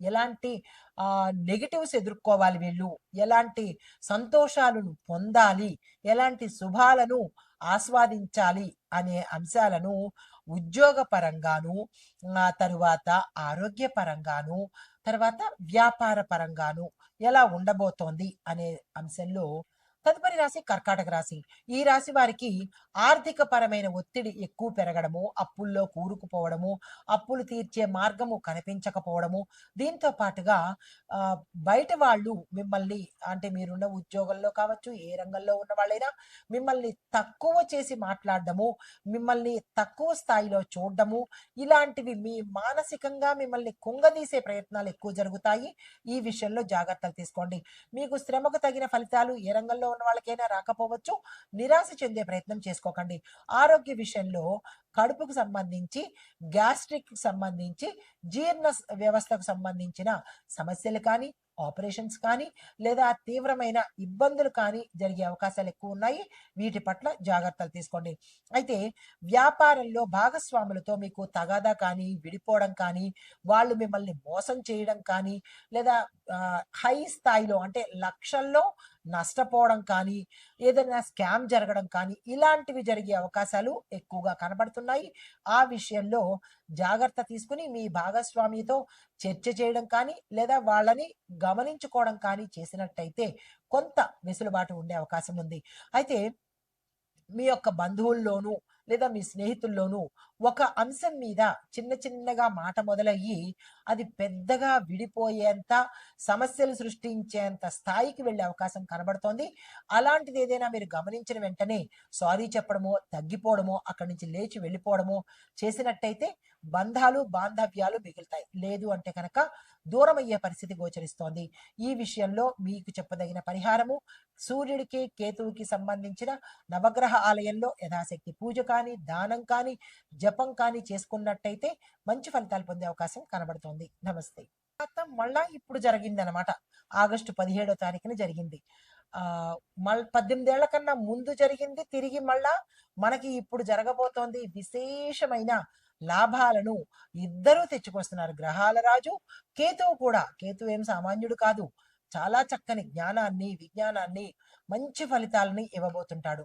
ఎలాంటి నెగిటివ్స్ ఎదుర్కోవాలి వీళ్ళు? ఎలాంటి సంతోషాలను పొందాలి? ఎలాంటి శుభాలను ఆస్వాదించాలి అనే అంశాలను ఉద్యోగపరంగాను తరువాత ఆరోగ్యపరంగాను తర్వాత వ్యాపార పరంగాను ఎలా ఉండబోతోంది అనే అంశంలో తదుపరి రాశి కర్కాటక రాశి. ఈ రాశి వారికి ఆర్థిక పరమైన ఒత్తిడి ఎక్కువ పెరగడము అప్పుల్లో కూరుకుపోవడము అప్పులు తీర్చే మార్గము కనిపించకపోవడము. దీంతో పాటుగా బయట వాళ్ళు మిమ్మల్ని అంటే మీరున్న ఉద్యోగంలో కావచ్చు ఏ రంగంలో ఉన్న వాళ్ళైనా మిమ్మల్ని తక్కువ చేసి మాట్లాడడము మిమ్మల్ని తక్కువ స్థాయిలో చూడడము ఇలాంటివి మీ మానసికంగా మిమ్మల్ని కుంగదీసే ప్రయత్నాలు ఎక్కువ జరుగుతాయి. ఈ విషయంలో జాగ్రత్తలు తీసుకోండి. మీకు శ్రమకు తగిన ఫలితాలు ఏ రంగంలో ఉన్న వాళ్ళకైనా రాకపోవచ్చు. నిరాశ చెందే ప్రయత్నం చేసుకోకండి. ఆరోగ్య విషయంలో కడుపుకు సంబంధించి గ్యాస్ట్రిక్ సంబంధించి జీర్ణ వ్యవస్థకు సంబంధించిన సమస్యలు కానీ ఆపరేషన్స్ కానీ లేదా తీవ్రమైన ఇబ్బందులు కానీ జరిగే అవకాశాలు ఎక్కువ ఉన్నాయి. వీటి పట్ల జాగ్రత్తలు తీసుకోండి. అయితే వ్యాపారంలో భాగస్వాములతో మీకు తగాదా కానీ విడిపోవడం కానీ వాళ్ళు మిమ్మల్ని మోసం చేయడం కానీ లేదా హై స్థాయిలో అంటే లక్షల్లో నష్టపోవడం కానీ ఏదైనా స్కామ్ జరగడం కానీ ఇలాంటివి జరిగే అవకాశాలు ఎక్కువగా కనబడుతున్నాయి. ఆ విషయంలో జాగ్రత్త తీసుకుని మీ భాగస్వామితో చర్చ చేయడం కానీ లేదా వాళ్ళని గమనించుకోవడం కానీ చేసినట్టయితే కొంత వెసులుబాటు ఉండే అవకాశం ఉంది. అయితే మీ యొక్క బంధువుల్లోనూ లేదా మీ స్నేహితుల్లోనూ ఒక అంశం మీద చిన్న చిన్నగా మాట మొదలయ్యి అది పెద్దగా విడిపోయేంత సమస్యలు సృష్టించేంత స్థాయికి వెళ్ళే అవకాశం కనబడుతోంది. అలాంటిది ఏదైనా మీరు గమనించిన వెంటనే సారీ చెప్పడమో తగ్గిపోవడమో అక్కడి నుంచి లేచి వెళ్ళిపోవడమో చేసినట్టయితే బంధాలు బాంధవ్యాలు మిగులుతాయి. లేదు అంటే కనుక దూరం అయ్యే పరిస్థితి గోచరిస్తోంది. ఈ విషయంలో మీకు చెప్పదగిన పరిహారము సూర్యుడికి కేతువుకి సంబంధించిన నవగ్రహ ఆలయంలో యథాశక్తి పూజ కానీ దానం కానీ జపం కానీ చేసుకున్నట్టయితే మంచి ఫలితాలు పొందే అవకాశం కనబడుతోంది. నమస్తే. తర్వాత మళ్ళా ఇప్పుడు జరిగింది అనమాట ఆగస్టు పదిహేడో తారీఖున జరిగింది. ఆ మళ్ళీ పద్దెనిమిదేళ్ళ కన్నా ముందు జరిగింది. తిరిగి మళ్ళా మనకి ఇప్పుడు జరగబోతోంది విశేషమైన లాభాలను ఇద్దరూ తెచ్చుకొస్తున్నారు. గ్రహాల రాజు కేతువు కూడా. కేతువు ఏం సామాన్యుడు కాదు. చాలా చక్కని జ్ఞానాన్ని విజ్ఞానాన్ని మంచి ఫలితాలని ఇవ్వబోతుంటాడు.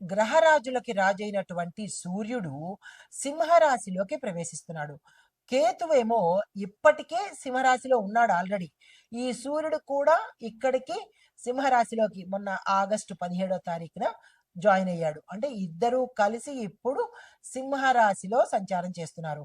గ్రహరాజులకి రాజైనటువంటి సూర్యుడు సింహరాశిలోకి ప్రవేశిస్తున్నాడు. కేతువేమో ఇప్పటికే సింహరాశిలో ఉన్నాడు ఆల్రెడీ. ఈ సూర్యుడు కూడా ఇక్కడికి సింహరాశిలోకి మొన్న ఆగస్టు పదిహేడో తారీఖున జాయిన్ అయ్యాడు. అంటే ఇద్దరూ కలిసి ఇప్పుడు సింహరాశిలో సంచారం చేస్తున్నారు.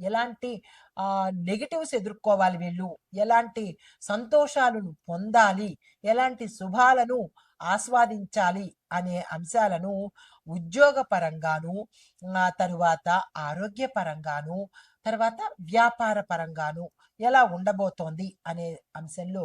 ఎలాంటి ఆ నెగిటివ్స్ ఎదుర్కోవాలి వీళ్ళు? ఎలాంటి సంతోషాలను పొందాలి? ఎలాంటి శుభాలను ఆస్వాదించాలి అనే అంశాలను ఉద్యోగ పరంగాను తరువాత ఆరోగ్య పరంగాను తర్వాత వ్యాపార పరంగాను ఎలా ఉండబోతోంది అనే అంశంలో